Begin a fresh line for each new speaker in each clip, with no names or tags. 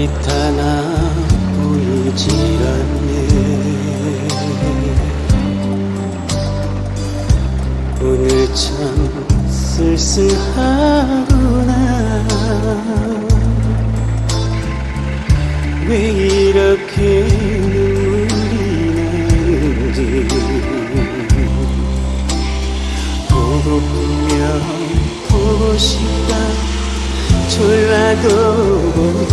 빛하나 보이지 않네. 오늘 참 쓸쓸하구나. 왜 이렇게 눈물이 나는지. 보고 보면 보고 싶다. 졸라도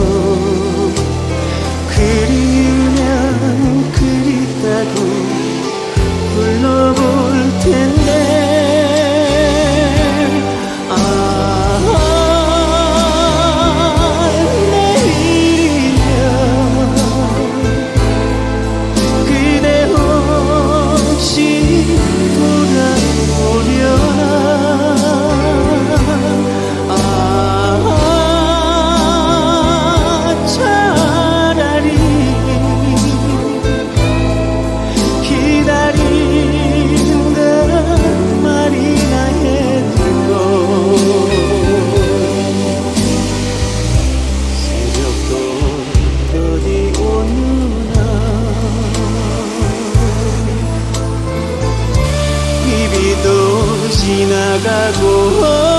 지나가고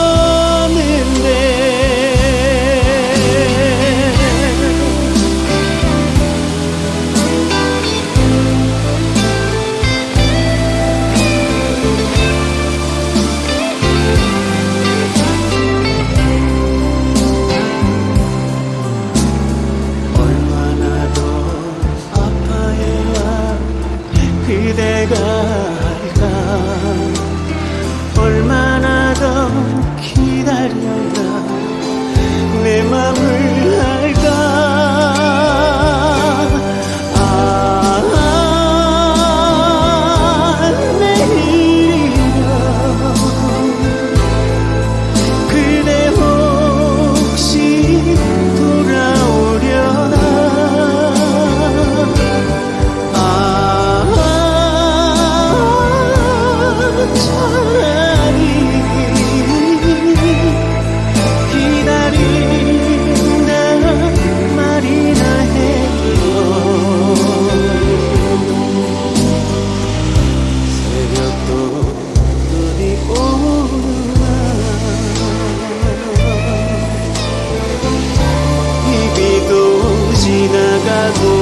caso